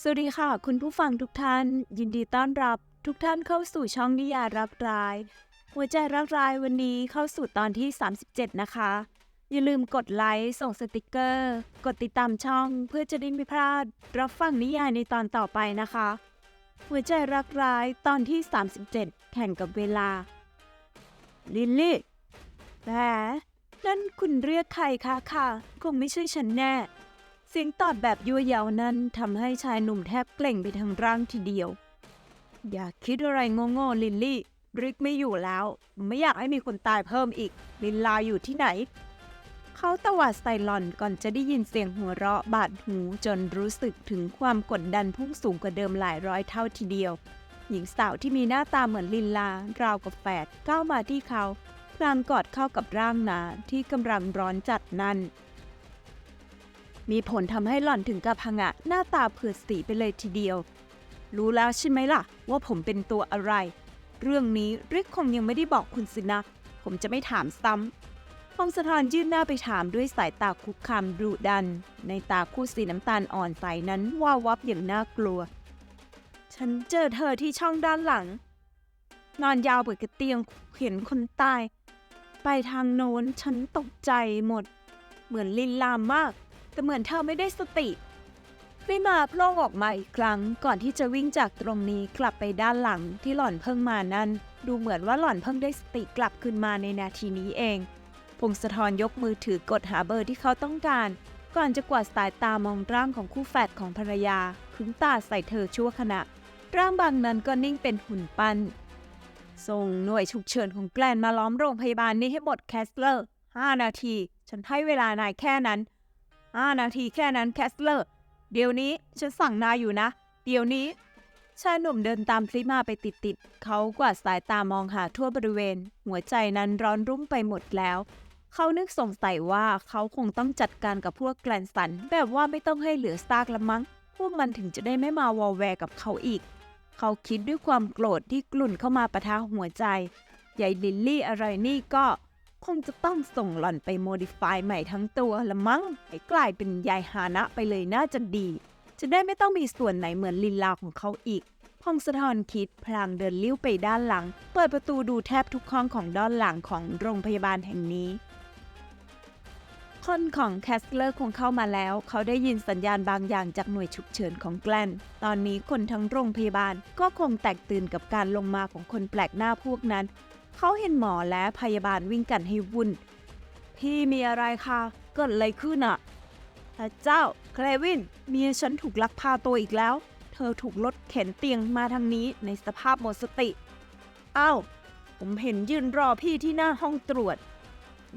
สวัสดีค่ะ คุณผู้ฟังทุกท่าน ยินดีต้อนรับทุกท่านเข้าสู่ช่องนิยายรักร้าย หัวใจรักร้ายวันนี้เข้าสู่ตอนที่ 37 นะคะ อย่าลืมกดไลค์ส่งสติกเกอร์ กดติดตามช่องเพื่อจะได้ไม่พลาด รับฟังนิยายในตอนต่อไปนะคะ หัวใจรักร้ายตอนที่ 37 แข่งกับเวลา ลิลลี่แหมนั่นคุณเรียกใครคะค่ะ คงไม่ใช่ฉันแน่ เสียงตอบแบบยั่วเย้านั้นทำให้ชายหนุ่มแทบเกล่งไปทางร่างทีเดียว อย่าคิดอะไรโง่ๆลิลลี่ ริกไม่อยู่แล้ว ไม่อยากให้มีคนตายเพิ่มอีก ลินลาอยู่ที่ไหน เขาตวาดใส่หล่อนก่อนจะได้ยินเสียงหัวเราะบาดหูจนรู้สึกถึงความกดดันพุ่งสูงกว่าเดิมหลายร้อยเท่าทีเดียว หญิงสาวที่มีหน้าตาเหมือนลินลาราวกับแฝดก้าวมาที่เขาพลางกอดเข้ากับร่างหนาที่กำลังร้อนจัดนั้น มีผลทำให้หล่อนถึงกับพังะหน้าตาเผือดสีไปเลยทีเดียว รู้แล้วใช่ไหมล่ะ ว่าผมเป็นตัวอะไร เรื่องนี้ริกคงยังไม่ได้บอกคุณสินะ ผมจะไม่ถามซ้ำพงศธรยื่นหน้าไปถามด้วยสายตาคุกคามดุดัน ในตาคู่สีน้ำตาลอ่อนใสนั้นว่าวับอย่างน่ากลัว ฉันเจอเธอที่ช่องด้านหลัง นอนยาวเปิดกระเตียงเห็นคนตาย ไปทางโน้นฉันตกใจหมด เหมือนลินลามมาก แต่เหมือนเธอไม่ได้สติริมาโพล่งออกมาอีกครั้ง ก่อนที่จะวิ่งจากตรงนี้กลับไปด้านหลังที่หล่อนเพิ่งมานั้น ดูเหมือนว่าหล่อนเพิ่งได้สติกลับคืนมาในนาทีนี้เอง พงศธรยกมือถือกดหาเบอร์ที่เขาต้องการ ก่อนจะกวาดสายตามองร่างของคู่แฝดของภรรยาคึ้งตาใส่เธอชั่วขณะ ร่างบางนั้นก็นิ่งเป็นหุ่นปั้นส่งหน่วยฉุกเฉินของแกลนมาล้อมโรงพยาบาลนี้ให้หมดแคสเลอร์5นาที ฉันให้เวลานายแค่นั้น 5นาทีแค่นั้นแคสเลอร์ เดี๋ยวนี้ฉันสั่งนายอยู่นะ เดี๋ยวนี้ ชายหนุ่มเดินตามพริมาไปติดๆเขากวาดสายตามองหาทั่วบริเวณ หัวใจนั้นร้อนรุ่มไปหมดแล้ว เขานึกสงสัยว่าเขาคงต้องจัดการกับพวกแกลนสัน แบบว่าไม่ต้องให้เหลือซากละมั้ง พวกมันถึงจะได้ไม่มาวอลแวร์กับเขาอีก เขาคิดด้วยความโกรธที่กลุ่นเข้ามาประทะหัวใจใหญ่ลิลลี่อะไรนี่ก็ คงจะต้องส่งหล่อนไปโมดิฟายใหม่ทั้งตัวละมั้งให้กลายเป็นยายฮานะไปเลยน่าจะดี จะได้ไม่ต้องมีส่วนไหนเหมือนลินลาของเขาอีก พงศธรคิดพลางเดินลิ้วไปด้านหลัง เปิดประตูดูแทบทุกห้องของด้านหลังของโรงพยาบาลแห่งนี้ คนของแคสเลอร์คงเข้ามาแล้ว เขาได้ยินสัญญาณบางอย่างจากหน่วยฉุกเฉินของแกลน ตอนนี้คนทั้งโรงพยาบาลก็คงแตกตื่นกับการลงมาของคนแปลกหน้าพวกนั้น เขาเห็นหมอและพยาบาลวิ่งกันให้วุ่น พี่มีอะไรคะเกิดอะไรขึ้นอะพระเจ้าเคลวิน เมียฉันถูกลักพาตัวอีกแล้ว เธอถูกรถเข็นเตียงมาทางนี้ในสภาพหมดสติอ้าวผมเห็นยืนรอพี่ที่หน้าห้องตรวจ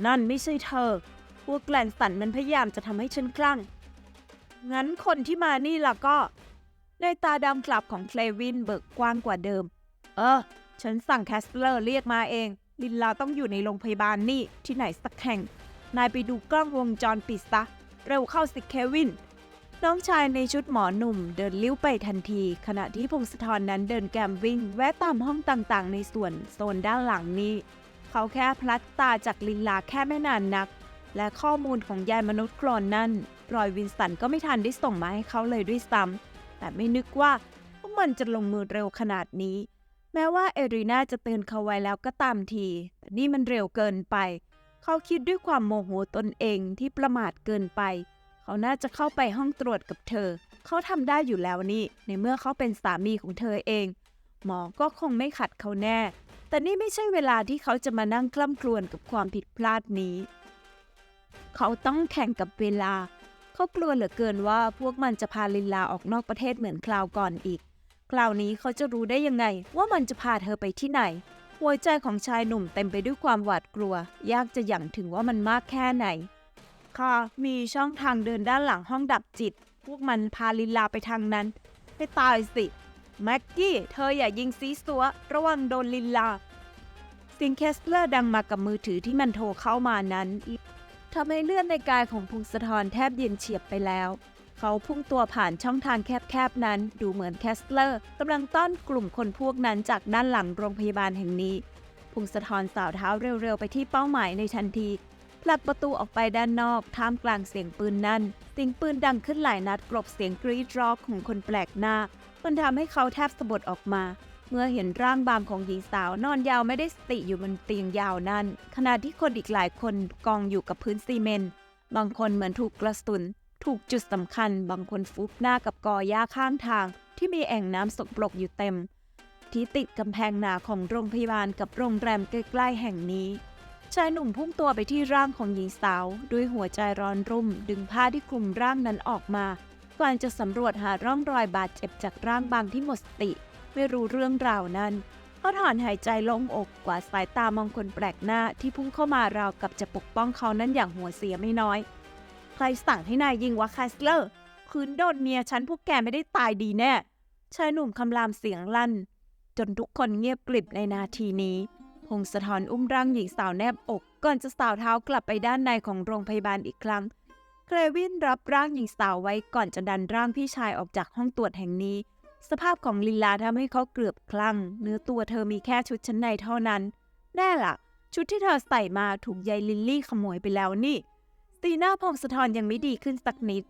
นั่นไม่ใช่เธอ พวกแกลนสันมันพยายามจะทำให้ฉันคลั่ง งั้นคนที่มานี่ล่ะก็ ในตาดำกลับของเคลวินเบิกกว้างกว่าเดิม เออ ฉันสั่งแคสเลอร์เรียกมาเอง ลินลาต้องอยู่ในโรงพยาบาลนี่ที่ไหนสักแห่ง นายไปดูกล้องวงจรปิดซะ เร็วเข้าสิเควิน น้องชายในชุดหมอหนุ่มเดินลิ้วไปทันที ขณะที่พงศธรนั้นเดินแกมวิ่ง แวะตามห้องต่างๆ ในส่วนโซนด้านหลังนี้ เขาแค่พลัดตาจากลินลาแค่ไม่นานนัก และข้อมูลของยายมนุษย์โคลนนั่นรอยวินสันก็ไม่ทันได้ส่งมาให้เขาเลยด้วยซ้ำแต่ไม่นึกว่ามันจะลงมือเร็วขนาดนี้ แม้ว่าเอรีนาจะเตือนเขาไว้แล้วก็ตามทีแต่นี่มันเร็วเกินไป เขาคิดด้วยความโมโหตนเองที่ประมาทเกินไป เขาน่าจะเข้าไปห้องตรวจกับเธอ เขาทำได้อยู่แล้วนี่ ในเมื่อเขาเป็นสามีของเธอเอง หมอก็คงไม่ขัดเขาแน่ แต่นี่ไม่ใช่เวลาที่เขาจะมานั่งคล่ำครวญกับความผิดพลาดนี้ เขาต้องแข่งกับเวลา เขากลัวเหลือเกินว่าพวกมันจะพาลินลาออกนอกประเทศเหมือนคราวก่อนอีก คราวนี้เขาจะรู้ได้ยังไง ว่ามันจะพาเธอไปที่ไหน หัวใจของชายหนุ่มเต็มไปด้วยความหวาดกลัว ยากจะหยั่งถึงว่ามันมากแค่ไหน ค่ะ มีช่องทางเดินด้านหลังห้องดับจิต พวกมันพาลินลาไปทางนั้น ไปตายสิ แม็กกี้ เธออย่ายิงซีสัว ระวังโดนลินลาเสียงแคสเลอร์ดังมากับมือถือที่มันโทรเข้ามานั้นทำให้เลือดในกายของพงศธรแทบเย็นเฉียบไปแล้ว เขาพุ่งตัวผ่านช่องทางแคบๆ นั้นดูเหมือนแคสเลอร์กำลังต้อนกลุ่มคนพวกนั้นจากด้านหลังโรงพยาบาลแห่งนี้พงศธรสาวเท้าเร็วๆ ไปที่เป้าหมายในทันทีพลักประตูออกไปด้านนอกท่ามกลางเสียงปืนนั้นเสียงปืนดังขึ้นหลายนัดกลบเสียงกรีดร้องของคนแปลกหน้ามันทำให้เขาแทบสะบัดออกมา เมื่อเห็นร่างบางของหญิงสาวนอนยาวไม่ได้สติอยู่บนเตียงยาวนั้นขณะที่คนอีกหลายคนกองอยู่กับพื้นซีเมนต์บางคนเหมือนถูกกระสุน ถูกจุดสำคัญบางคนฟุบหน้ากับกอหญ้าข้างทาง ที่มีแอ่งน้ำสกปรกอยู่เต็ม ที่ติดกำแพงหนาของโรงพยาบาลกับโรงแรมใกล้ๆแห่งนี้ ชายหนุ่มพุ่งตัวไปที่ร่างของหญิงสาว ด้วยหัวใจร้อนรุ่ม ดึงผ้าที่คลุมร่างนั้นออกมาก่อนจะสำรวจหาร่องรอยบาดเจ็บจากร่างบางที่หมดสติ ไม่รู้เรื่องราวนั้นเขาถอนหายใจลงอกกว่าดสายตามองคนแปลกหน้าที่พุ่งเข้ามาราวกับจะปกป้องเขานั้นอย่างหัวเสียไม่น้อย รสั่งให้นายยิงวะคาสเลอร์ คืนโดนเมียฉันพวกแกไม่ได้ตายดีแน่ ชายหนุ่มคำรามเสียงลั่น จนทุกคนเงียบกริบในนาทีนี้ พงศธรอุ้มร่างหญิงสาวแนบอก ก่อนจะสาวเท้ากลับไปด้านในของโรงพยาบาลอีกครั้ง เครวินรับร่างหญิงสาวไว้ก่อนจะดันร่างพี่ชายออกจากห้องตรวจแห่งนี้ สภาพของลินลาทำให้เขาเกือบคลั่ง เนื้อตัวเธอมีแค่ชุดชั้นในเท่านั้น แน่ล่ะ ชุดที่เธอใส่มาถูกยายลิลลี่ขโมยไปแล้วนี่ สีหน้าพงศธรยังไม่ดีขึ้นสักนิด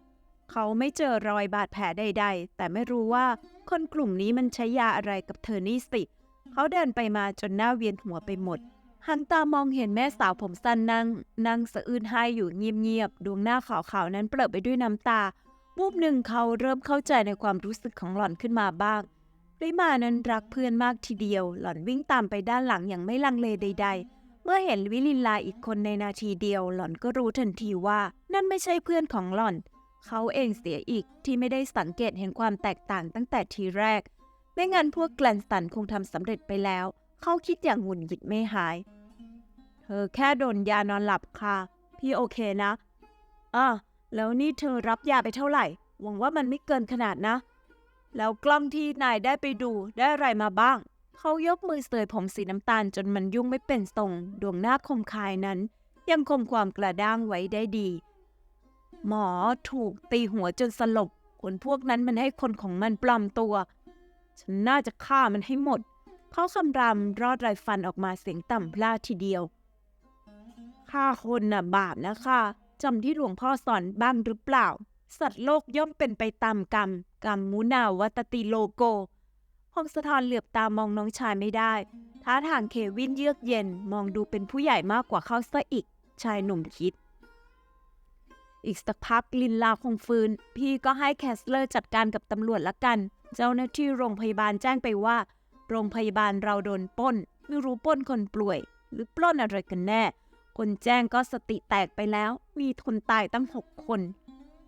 เขาไม่เจอรอยบาดแผลใด ๆ แต่ไม่รู้ว่าคนกลุ่มนี้มันใช้ยาอะไรกับเธอนี่สิ เขาเดินไปมาจนหน้าเวียนหัวไปหมด หันตามองเห็นแม่สาวผมสั้นนั่ง นั่งสะอื้นไห้อยู่เงียบๆ ดวงหน้าขาวๆนั้นเปรอะไปด้วยน้ำตาวูบหนึ่งเขาเริ่มเข้าใจในความรู้สึกของหล่อนขึ้นมาบ้างริมานั้นรักเพื่อนมากทีเดียว หล่อนวิ่งตามไปด้านหลังอย่างไม่ลังเลใด ๆ มื่อเห็นวิลินลาอีกคนในนาทีเดียวหล่อนก็รู้ทันทีว่านั่นไม่ใช่เพื่อนของหล่อน เขาเองเสียอีกที่ไม่ได้สังเกตเห็นความแตกต่างตั้งแต่ทีแรก ไม่งั้นพวกแกลนสตันคงทำสำเร็จไปแล้ว เขาคิดอย่างหงุดหงิดไม่หาย เธอแค่โดนยานอนหลับค่ะ พี่โอเคนะอะแล้วนี่เธอรับยาไปเท่าไหร่ หวังว่ามันไม่เกินขนาดนะ แล้วกล้องที่นายได้ไปดูได้อะไรมาบ้าง เขายกมือเสยผมสีน้ำตาลจนมันยุ่งไม่เป็นทรง ดวงหน้าคมคายนั้น ยังคงความกระด้างไว้ได้ดี หมอถูกตีหัวจนสลบคนพวกนั้นมันให้คนของมันปลอมตัว ฉันน่าจะฆ่ามันให้หมด เขาคำรามรอดไรฟันออกมาเสียงต่ำพลาดทีเดียวฆ่าคนน่ะบาปนะคะจำที่หลวงพ่อสอนบ้างหรือเปล่า สัตว์โลกย่อมเป็นไปตามกรรม กรรมมุนาวัตติโลโก พงศธรเหลือบตามองน้องชายไม่ได้ท้าทางเควินเยือกเย็นมองดูเป็นผู้ใหญ่มากกว่าเขาซะอีก ชายหนุ่มคิด อีกสักพักลินลาคงฟื้น พี่ก็ให้แคสเลอร์จัดการกับตำรวจละกัน เจ้าหน้าที่โรงพยาบาลแจ้งไปว่า โรงพยาบาลเราโดนป้น ไม่รู้ป้นคนป่วย หรือปล้นอะไรกันแน่ คนแจ้งก็สติแตกไปแล้ว มีคนตายตั้งหกคน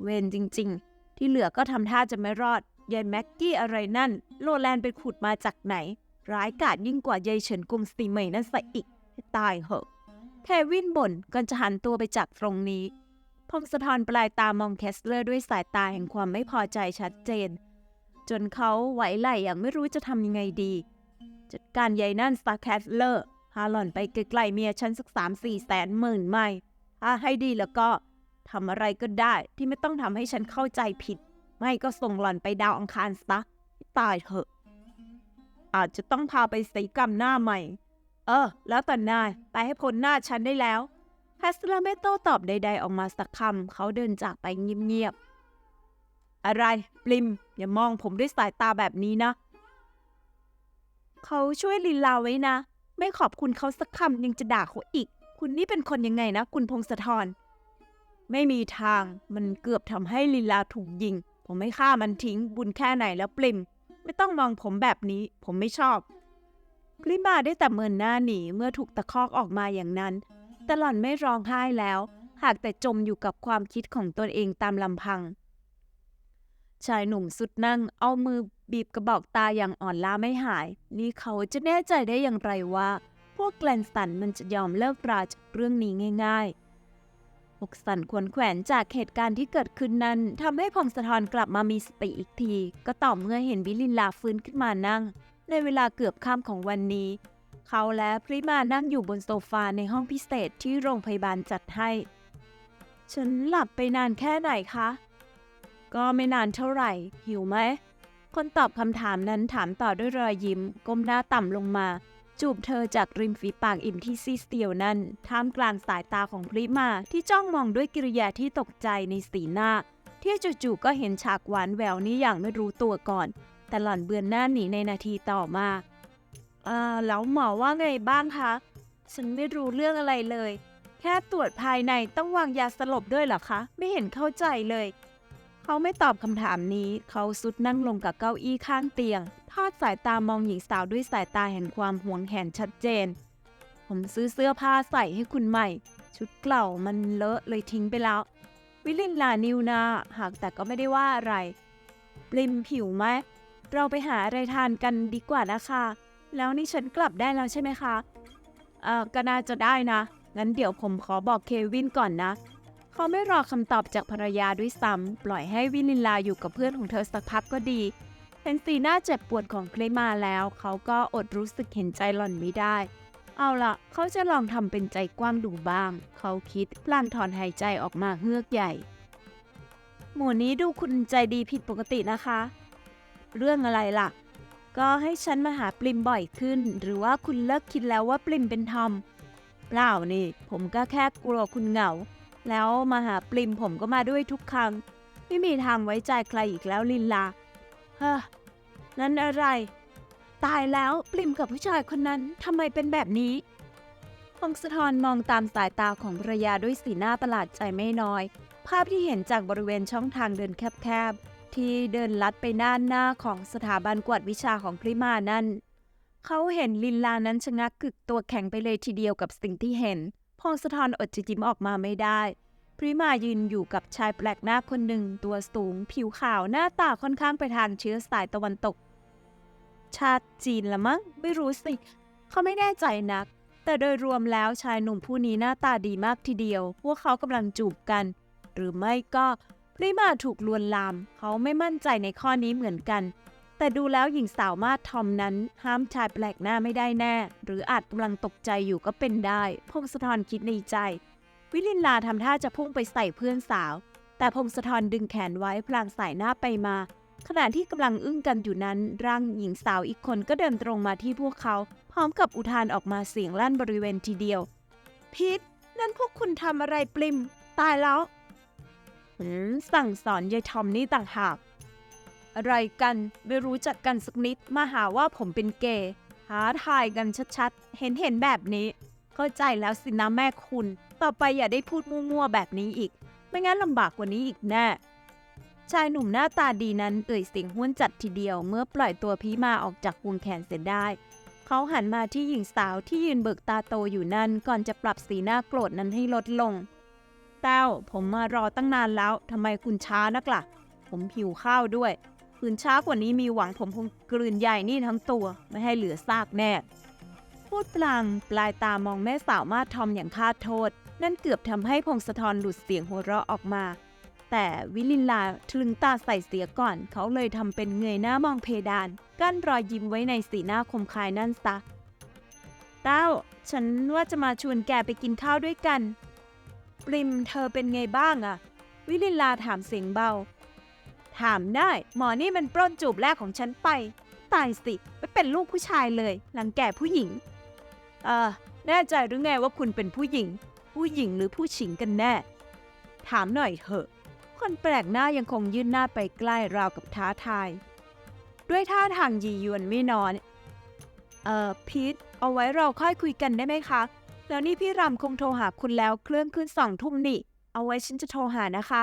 เวรจริง ๆ ที่เหลือก็ทำท่าจะไม่รอด ยายแม็กกี้อะไรนั่น โลแลนไปขุดมาจากไหน ร้ายกาจยิ่งกว่ายายเฉินกรุงสตีเมย์นั่นซะอีกตายเหอะแควินบ่นก่อนจะหันตัวไปจากตรงนี้พงศธรปลายตามองแคสเลอร์ด้วยสายตาแห่งความไม่พอใจชัดเจน จนเขาไหวไหลอย่างไม่รู้จะทำยังไงดี จัดการยายนั่นสตาร์แคสเลอร์พาหล่อนไปไกลๆเมียฉันสักสามสี่แสนหมื่นไม่ถ้าให้ดีแล้วก็ทำอะไรก็ได้ที่ไม่ต้องทำให้ฉันเข้าใจผิด ไม่ก็ส่งหล่อนไปดาวอังคารซะตายเถอะ อาจจะต้องพาไปศัลยกรรมหน้าใหม่ เออ แล้วแต่นายไปให้พ้นหน้าฉันได้แล้วแฮสเลอร์ไม่โต้ตอบใด ๆ ออกมาสักคำเขาเดินจากไปเงียบๆ อะไรปลิม อย่ามองผมด้วยสายตาแบบนี้นะ เขาช่วยลินลาไว้นะ ไม่ขอบคุณเขาสักคำยังจะด่าเขาอีก คุณนี่เป็นคนยังไงนะ คุณพงศธรไม่มีทางมันเกือบทำให้ลินลาถูกยิง ผมไม่ฆ่ามันทิ้งบุญแค่ไหนแล้วปลิม ไม่ต้องมองผมแบบนี้ ผมไม่ชอบปลิมาได้แต่เมินหน้าหนีเมื่อถูกตะคอกออกมาอย่างนั้น แต่หล่อนไม่ร้องไห้แล้ว หากแต่จมอยู่กับความคิดของตนเองตามลำพัง ชายหนุ่มสุดนั่งเอามือบีบกระบอกตาอย่างอ่อนล้าไม่หาย นี่เขาจะแน่ใจได้อย่างไรว่า พวกแกลนสตันมันจะยอมเลิกราจากเรื่องนี้ง่าย ๆ อกสั่นควรแขวนจากเหตุการณ์ที่เกิดขึ้นนั้นทำให้พงศธรกลับมามีสติอีกที ก็ต่อเมื่อเห็นวิลินลาฟื้นขึ้นมานั่ง ในเวลาเกือบค่ำของวันนี้ เขาและพริมานั่งอยู่บนโซฟาในห้องพิเศษที่โรงพยาบาลจัดให้ ฉันหลับไปนานแค่ไหนคะ ก็ไม่นานเท่าไหร่ หิวไหม คนตอบคำถามนั้นถามต่อด้วยรอยยิ้ม ก้มหน้าต่ำลงมา จูบเธอจากริมฝีปากอิ่มที่ซีสเตียวนั้นท่ามกลางสายตาของพริมาที่จ้องมองด้วยกิริยาที่ตกใจในสีหน้า ที่จู่ๆก็เห็นฉากหวานแววนี้อย่างไม่รู้ตัวก่อน แต่หล่อนเบือนหน้าหนีในนาทีต่อมาอ่าแล้วหมอว่าไงบ้างคะฉันไม่รู้เรื่องอะไรเลย แค่ตรวจภายในต้องวางยาสลบด้วยเหรอคะ ไม่เห็นเข้าใจเลย เขาไม่ตอบคำถามนี้ เขาสุดนั่งลงกับเก้าอี้ข้างเตียง ทอดสายตามองหญิงสาวด้วยสายตาแห่งความหวงแหนชัดเจน ผมซื้อเสื้อผ้าใส่ให้คุณใหม่ ชุดเก่ามันเลอะเลยทิ้งไปแล้ว วิลินลานิวนาหากแต่ก็ไม่ได้ว่าอะไรปริมผิวไหม เราไปหาอะไรทานกันดีกว่านะคะ แล้วนี่ฉันกลับได้แล้วใช่ไหมคะ เอ่อก็น่าจะได้นะ งั้นเดี๋ยวผมขอบอกเควินก่อนนะ เขาไม่รอคำตอบจากภรรยาด้วยซ้ำปล่อยให้วิลินลาอยู่กับเพื่อนของเธอสักพักก็ดี เห็นสีหน้าเจ็บปวดของเคลมาแล้ว เขาก็อดรู้สึกเห็นใจหล่อนไม่ได้ เอาล่ะเขาจะลองทำเป็นใจกว้างดูบ้าง เขาคิดพลางถอนหายใจออกมาเฮือกใหญ่ หมู่นี้ดูคุณใจดีผิดปกตินะคะ เรื่องอะไรล่ะ ก็ให้ฉันมาหาปริมบ่อยขึ้น หรือว่าคุณเลิกคิดแล้วว่าปริมเป็นทอมเปล่านี่ ผมก็แค่กลัวคุณเหงา แล้วมาหาปริมผมก็มาด้วยทุกครั้ง ไม่มีทางไว้ใจใครอีกแล้วลินลา เฮ้อ นั่นอะไร ตายแล้วปริมกับผู้ชายคนนั้นทำไมเป็นแบบนี้พงศธรมองตามสายตาของภรรยาด้วยสีหน้าประหลาดใจไม่น้อย ภาพที่เห็นจากบริเวณช่องทางเดินแคบๆ ที่เดินลัดไปด้านหน้าของสถาบันกวดวิชาของพริมานั่น เขาเห็นลินลานั้นชะงักกึกตัวแข็งไปเลยทีเดียวกับสิ่งที่เห็น พงศธรอดจะยิ้มออกมาไม่ได้ พริมายืนอยู่กับชายแปลกหน้าคนหนึ่ง ตัวสูง ผิวขาวหน้าตาค่อนข้างไปทางเชื้อสายตะวันตก ชาติจีนละมั้งไม่รู้สิ เขาไม่แน่ใจนัก แต่โดยรวมแล้วชายหนุ่มผู้นี้หน้าตาดีมากทีเดียว พวกเขากำลังจูบกัน หรือไม่ก็พริมาถูกลวนลาม เขาไม่มั่นใจในข้อนี้เหมือนกัน แต่ดูแล้วหญิงสาวมาดทอมนั้น ห้ามชายแปลกหน้าไม่ได้แน่ หรืออาจกำลังตกใจอยู่ก็เป็นได้ พงศธรคิดในใจ วิลินลาทำท่าจะพุ่งไปใส่เพื่อนสาว แต่พงศธรดึงแขนไว้พลางสายหน้าไปมา ขณะที่กำลังอึ้งกันอยู่นั้น ร่างหญิงสาวอีกคนก็เดินตรงมาที่พวกเขา พร้อมกับอุทานออกมาเสียงลั่นบริเวณทีเดียว พิษนั่นพวกคุณทำอะไรปลิม ตายแล้วสั่งสอนยายทอมนี่ต่างหาก อะไรกันไม่รู้จักกันสักนิดมาหาว่าผมเป็นเกย์หาทายกันชัดๆ เห็นเห็นแบบนี้ เข้าใจแล้วสินะแม่คุณ ต่อไปอย่าได้พูดมั่วๆแบบนี้อีก ไม่งั้นลำบากกว่านี้อีกแน่ชายหนุ่มหน้าตาดีนั้นเอ่ยเสียงห้วนจัดทีเดียวเมื่อปล่อยตัวพีมาออกจากวงแขนเสร็จได้ เขาหันมาที่หญิงสาวที่ยืนเบิกตาโตอยู่นั่นก่อนจะปรับสีหน้าโกรธนั้นให้ลดลงแต้วผมมารอตั้งนานแล้วทำไมคุณช้านักล่ะ ผมหิวข้าวด้วย คืนช้ากว่านี้มีหวังผมคงกลืนใหญ่นี่ทั้งตัวไม่ให้เหลือซากแน่ พูดพลางปลายตามองแม่สาวมาทอมอย่างคาดโทษ นั่นเกือบทำให้พงศธรหลุดเสียงหัวเราะออกมา แต่วิลินลาทลึงตาใส่เสียก่อน เขาเลยทำเป็นเงยหน้ามองเพดาน กั้นรอยยิ้มไว้ในสีหน้าคมคายนั่นซะเต้า ฉันว่าจะมาชวนแกไปกินข้าวด้วยกันปริมเธอเป็นไงบ้างอะวิลินลาถามเสียงเบา ถามได้ หมอนี่มันปล้นจูบแรกของฉันไป ตายสิไม่เป็นลูกผู้ชายเลยหลังแก่ผู้หญิง เออแน่ใจหรือไงว่าคุณเป็นผู้หญิง ผู้หญิงหรือผู้ชิงกันแน่ ถามหน่อยเถอะ คนแปลกหน้ายังคงยื่นหน้าไปใกล้ราวกับท้าทาย ด้วยท่าทางยียวนไม่นอน เอ่อพีทเอาไว้เราค่อยคุยกันได้ไหมคะ แล้วนี่พี่รำคงโทรหาคุณแล้วเครื่องขึ้นสองทุ่มนี่ เอาไว้ฉันจะโทรหานะคะ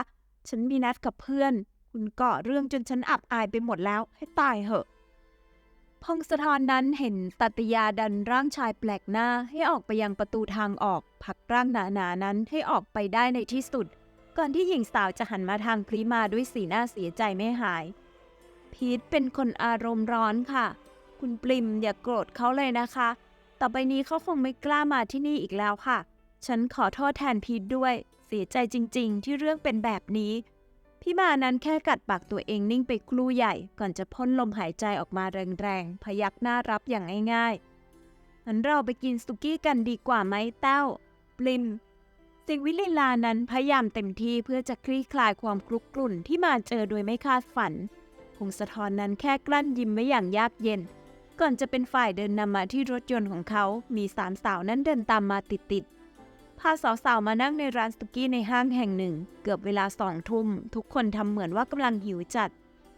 ฉันมีนัดกับเพื่อน คุณก่อเรื่องจนฉันอับอายไปหมดแล้วให้ตายเหอะ พงศธรนั้นเห็นตัตยาดันร่างชายแปลกหน้าให้ออกไปยังประตูทางออกผลักร่างหนาๆนนั้นให้ออกไปได้ในที่สุด ก่อนที่หญิงสาวจะหันมาทางพริมาด้วยสีหน้าเสียใจไม่หาย พีทเป็นคนอารมณ์ร้อนค่ะ คุณปริมอย่ากโกรธเขาเลยนะคะ ต่อไปนี้เขาคงไม่กล้ามาที่นี่อีกแล้วค่ะ ฉันขอโทษแทนพีทด้วยเสียใจจริง ๆ ที่เรื่องเป็นแบบนี้ พี่มานั้นแค่กัดปากตัวเองนิ่งไปครู่ใหญ่ ก่อนจะพ่นลมหายใจออกมาแรงๆ พยักหน้ารับอย่างง่ายๆงั้นเราไปกินสุกี้กันดีกว่าไหมเต้า ปลิมสิงวิลิลานั้นพยายามเต็มที่เพื่อจะคลี่คลายความคลุกกลุ่นที่มาเจอโดยไม่คาดฝันพงศธรนั้นแค่กลั้นยิ้มไว้อย่างยากเย็น ก่อนจะเป็นฝ่ายเดินนำมาที่รถยนต์ของเขา มีสามสาวนั้นเดินตามมาติดๆ พาสาวๆ มานั่งในร้านสกี้ในห้างแห่งหนึ่ง เกือบเวลาสองทุ่ม ทุกคนทำเหมือนว่ากำลังหิวจัด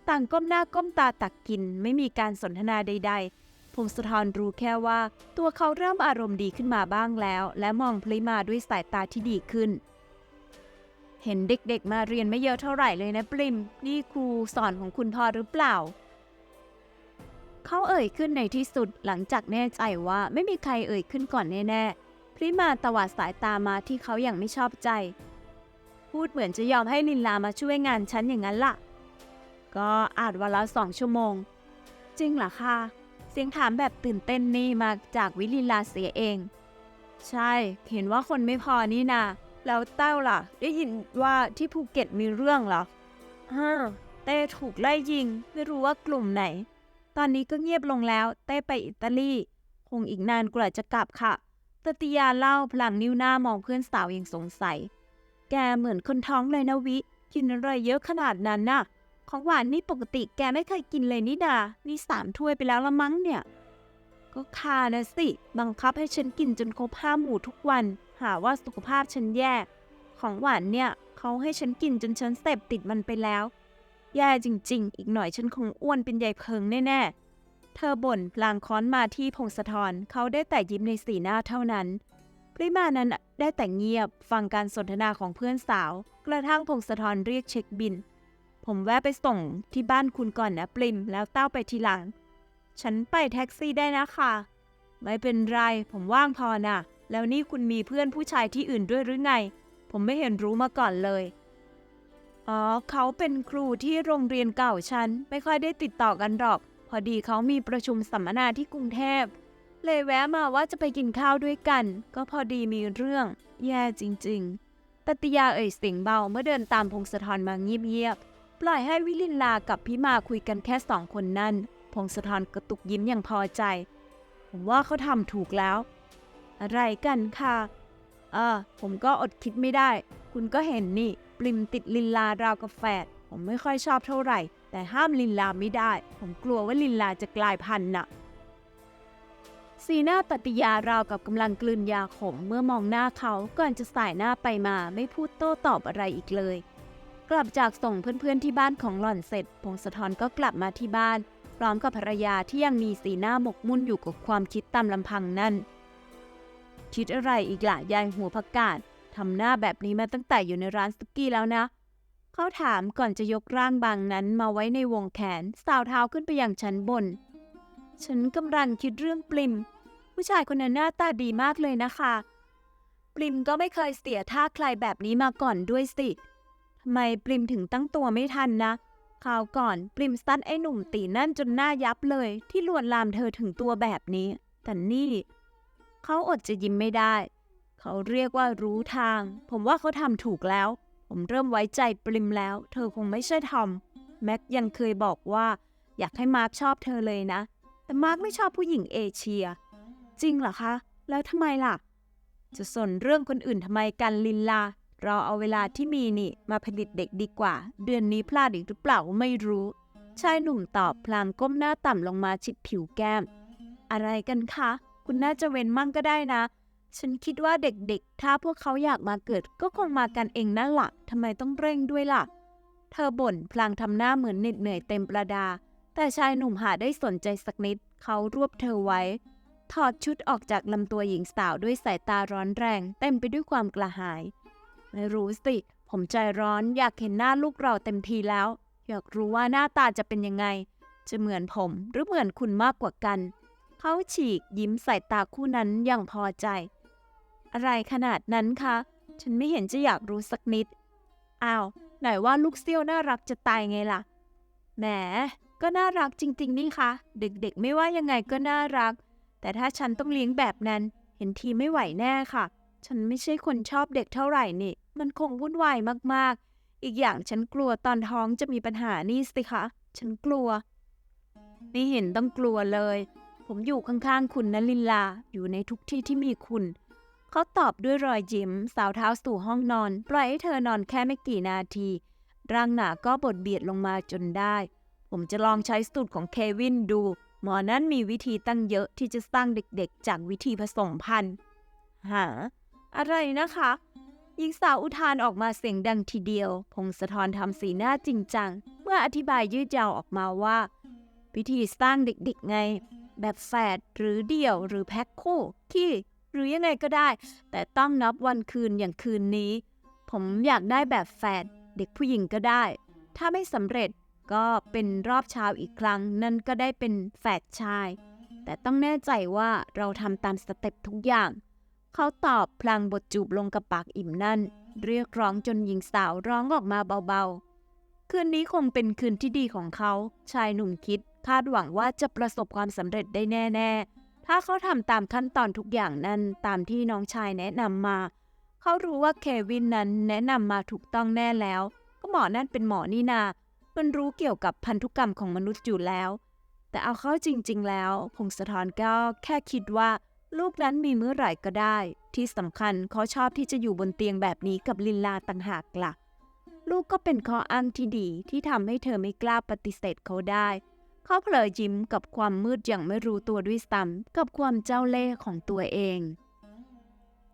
ต่างก้มหน้าก้มตาตักกิน ไม่มีการสนทนาใด ๆ พงศธรรู้แค่ว่า ตัวเขาเริ่มอารมณ์ดีขึ้นมาบ้างแล้ว และมองพลิมาด้วยสายตาที่ดีขึ้น เห็นเด็กๆ มาเรียนไม่เยอะเท่าไหร่เลยนะปริม นี่ครูสอนของคุณพ่อหรือเปล่าเขาเอ่ยขึ้นในที่สุดหลังจากแน่ใจว่าไม่มีใครเอ่ยขึ้นก่อนแน่ๆ ริมาตวาดสายตามาที่เขาอย่างไม่ชอบใจ พูดเหมือนจะยอมให้ลินลามาช่วยงานฉันอย่างนั้นล่ะ ก็อาจวันละสองชั่วโมง จริงเหรอคะเสียงถามแบบตื่นเต้นนี่มาจากวิลินลาเสียเอง ใช่ เห็นว่าคนไม่พอนี่นาแล้วเต้าล่ะ ได้ยินว่าที่ภูเก็ตมีเรื่องเหรอฮ่าเต้ถูกไล่ยิง ไม่รู้ว่ากลุ่มไหน ตอนนี้ก็เงียบลงแล้ว เต้ไปอิตาลี คงอีกนานกว่าจะกลับค่ะ ตติยาเล่าพลางนิ้วหน้ามองเพื่อนสาวอย่างสงสัย แกเหมือนคนท้องเลยนะวิ กินอะไรเยอะขนาดนั้นน่ะ ของหวานนี่ปกติแกไม่เคยกินเลยนี่ดา นี่สามถ้วยไปแล้วละมั้งเนี่ย ก็คานะสิ บังคับให้ฉันกินจนครบห้าหมู่ทุกวัน หาว่าสุขภาพฉันแย่ ของหวานเนี่ยเขาให้ฉันกินจนฉันเสพติดมันไปแล้ว แย่จริง ๆ อีกหน่อยฉันคงอ้วนเป็นใยเพิงแน่ๆ เธอบ่นพลางค้อนมาที่พงศธรเขาได้แต่ยิ้มในสีหน้าเท่านั้นปริมานั้นได้แต่เงียบฟังการสนทนาของเพื่อนสาว กระทั่งพงศธรเรียกเช็คบิน ผมแวะไปส่งที่บ้านคุณก่อนนะปริมแล้วเต้าไปทีหลัง ฉันไปแท็กซี่ได้นะค่ะไม่เป็นไร ผมว่างพอน่ะ แล้วนี่คุณมีเพื่อนผู้ชายที่อื่นด้วยหรือไง ผมไม่เห็นรู้มาก่อนเลย อ๋อ เขาเป็นครูที่โรงเรียนเก่าฉัน ไม่ค่อยได้ติดต่อกันหรอก พอดีเขามีประชุมสัมมนาที่กรุงเทพ เลยแวะมาว่าจะไปกินข้าวด้วยกัน ก็พอดีมีเรื่อง แย่จริงๆตติยาเอ่ยเสียงเบาเมื่อเดินตามพงศธรมาเงียบๆ ปล่อยให้วิลินลากับพี่มาคุยกันแค่สองคนนั่น พงศธรกระตุกยิ้มอย่างพอใจ ผมว่าเขาทำถูกแล้ว อะไรกันค่ะเออผมก็อดคิดไม่ได้ คุณก็เห็นนี่ ปริมติดลินลาราวกับแฝดผมไม่ค่อยชอบเท่าไหร่ แต่ห้ามลินลาไม่ได้ ผมกลัวว่าลินลาจะกลายพันธุ์น่ะ สีหน้าตติยาราวกับกำลังกลืนยาขมเมื่อมองหน้าเขาก่อนจะสายหน้าไปมาไม่พูดโต้ตอบอะไรอีกเลย กลับจากส่งเพื่อนๆที่บ้านของหล่อนเสร็จ พงศธรก็กลับมาที่บ้าน พร้อมกับภรรยาที่ยังมีสีหน้าหมกมุ่นอยู่กับความคิดตามลำพังนั่น คิดอะไรอีกล่ะยายหัวผักกาดทำหน้าแบบนี้มาตั้งแต่อยู่ในร้านสุกี้แล้วนะ เขาถามก่อนจะยกร่างบางนั้นมาไว้ในวงแขน สาวเท้าขึ้นไปอยังชั้นบน ฉันกำลังคิดเรื่องปลิม ผู้ชายคนนั้นหน้าตาดีมากเลยนะคะ ปลิมก็ไม่เคยเสียท่าใครแบบนี้มาก่อนด้วยสิทำไมปลิมถึงตั้งตัวไม่ทันนะคราวก่อนปลิมซัดไอ้หนุ่มตีนั่นจนหน้ายับเลย ที่ลวนลามเธอถึงตัวแบบนี้ แต่นี่ เขาอดจะยิ้มไม่ได้ เขาเรียกว่ารู้ทาง ผมว่าเขาทำถูกแล้ว ผมเริ่มไว้ใจปริมแล้ว เธอคงไม่ใช่ทอมแม็กยังเคยบอกว่า อยากให้มาร์คชอบเธอเลยนะ แต่มาร์คไม่ชอบผู้หญิงเอเชีย จริงเหรอคะ แล้วทำไมล่ะ จะสนเรื่องคนอื่นทำไมกันลินลา เรอเอาเวลาที่มีนี่มาผลิตเด็กดีกว่า เดือนนี้พลาดอีกหรือเปล่าไม่รู้ ชายหนุ่มตอบพลางก้มหน้าต่ำลงมาชิดผิวแก้ม อะไรกันคะ คุณน่าจะเว้นมั่งก็ได้นะ ฉันคิดว่าเด็กๆ ถ้าพวกเขาอยากมาเกิดก็คงมากันเองนั่นละ่ะทำไมต้องเร่งด้วยล่ะ เธอบ่นพลางทำหน้าเหมือนเหน็ดเหนื่อยเต็มประดา แต่ชายหนุ่มหาได้สนใจสักนิด เขารวบเธอไว้ ถอดชุดออกจากลำตัวหญิงสาวด้วยสายตาร้อนแรง เต็มไปด้วยความกระหาย ไม่รู้สิ ผมใจร้อนอยากเห็นหน้าลูกเราเต็มทีแล้ว อยากรู้ว่าหน้าตาจะเป็นยังไง จะเหมือนผมหรือเหมือนคุณมากกว่ากัน เขาฉีกยิ้มใส่ตาคู่นั้นอย่างพอใจ อะไรขนาดนั้นคะ ฉันไม่เห็นจะอยากรู้สักนิด อ้าว ไหนว่าลูกเซี่ยวน่ารักจะตายไงล่ะ แหม ก็น่ารักจริง ๆ นี่คะ เด็กๆ ไม่ว่ายังไงก็น่ารัก แต่ถ้าฉันต้องเลี้ยงแบบนั้น เห็นทีไม่ไหวแน่ค่ะ ฉันไม่ใช่คนชอบเด็กเท่าไหร่นี่ มันคงวุ่นวายมากๆ อีกอย่างฉันกลัวตอนท้องจะมีปัญหานี่สิคะ ฉันกลัว ไม่เห็นต้องกลัวเลย ผมอยู่ข้างๆ คุณนลินลา อยู่ในทุกที่ที่มีคุณ เขาตอบด้วยรอยยิ้ม สาวเท้าสู่ห้องนอน ปล่อยให้เธอนอนแค่ไม่กี่นาที ร่างหนาก็บดเบียดลงมาจนได้ ผมจะลองใช้สูตรของเควินดู หมอนั้นมีวิธีตั้งเยอะที่จะสร้างเด็กๆ จากวิธีผสมพันธุ์หา อะไรนะคะหญิงสาวอุทานออกมาเสียงดังทีเดียว พงศธรทำสีหน้าจริงจัง เมื่ออธิบายยืดยาวออกมาว่าวิธีสร้างเด็กๆไง แบบแฝดหรือเดี่ยวหรือแพ็คคู่ขี้ หรือยังไงก็ได้ แต่ต้องนับวันคืนอย่างคืนนี้ ผมอยากได้แบบแฝดเด็กผู้หญิงก็ได้ ถ้าไม่สำเร็จก็เป็นรอบเช้าอีกครั้ง นั่นก็ได้เป็นแฝดชาย แต่ต้องแน่ใจว่าเราทำตามสเต็ปทุกอย่าง เขาตอบพลางบทจูบลงกับปากอิ่มนั่น เรียกร้องจนหญิงสาวร้องออกมาเบาๆ คืนนี้คงเป็นคืนที่ดีของเขา ชายหนุ่มคิดคาดหวังว่าจะประสบความสำเร็จได้แน่ ๆ ถ้าเขาทำตามขั้นตอนทุกอย่างนั้นตามที่น้องชายแนะนำมา เขารู้ว่าเควินนั้นแนะนำมาถูกต้องแน่แล้ว ก็หมอนั่นเป็นหมอนี่นามันรู้เกี่ยวกับพันธุกรรมของมนุษย์อยู่แล้ว แต่เอาเข้าจริง ๆ แล้ว พงศธรก็แค่คิดว่า ลูกนั้นมีเมื่อไหร่ก็ได้ ที่สำคัญเขาชอบที่จะอยู่บนเตียงแบบนี้กับลินลาต่างหากละ่ะ ลูกก็เป็นข้ออ้างที่ดีที่ทำให้เธอไม่กล้าปฏิเสธเขาได้ เขาเผลอยิ้มกับความมืดอย่างไม่รู้ตัวด้วยซ้ำกับความเจ้าเล่ห์ของตัวเอง